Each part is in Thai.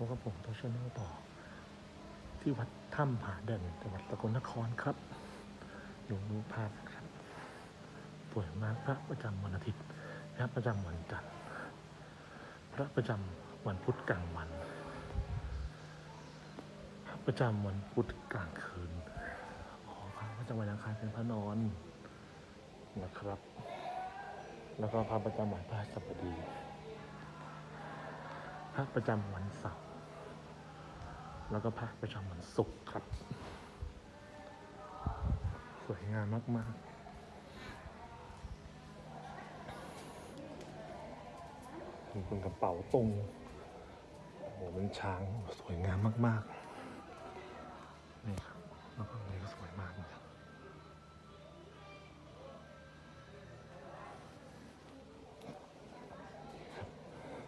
พบกับผมตัชแนลต่อ ที่วัดถ้ำผาแดนจังหวัดสกลนครครับดูรูปภาพนะครับสวยมากพระประจำวันอาทิตย์พระประจำวันจันทร์พระประจำวันพุธกลางวันพระประจำวันพุธกลางคืนอ๋อพระประจำวันอังคารเป็นพระนอนนะครับ แล้วก็พระประจำวันพระสัปดีพระประจำวันเสาร์ แล้วก็พระประจำวันศุกร์ครับ สวยงามมากๆมีเป็นกระเป๋าตรงโอ้โหเป็นช้างสวยงามมากๆ นี่ครับ แล้วก็อันนี้ก็สวยมากนะครับ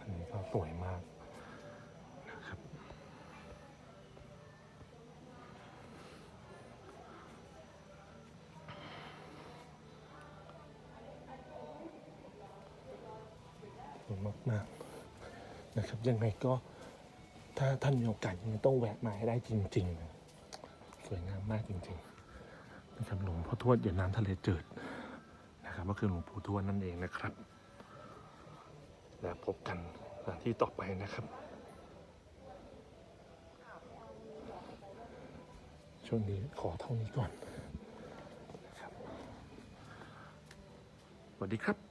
อันนี้ก็สวยมากนะครับ สวยมากๆนะครับยังไงก็ถ้าท่านมีโอกาสยังไงต้องแวะมาให้ได้จริงๆนะสวยงามมากจริงๆนะครับหลวงพ่อทวดเหยียดน้ำทะเลจืดนะครับก็คือหลวงปู่ทวดนั่นเองนะครับ แล้วพบกันสถานที่ต่อไปนะครับ ช่วงนี้ขอเท่านี้ก่อนสวัสดีครับ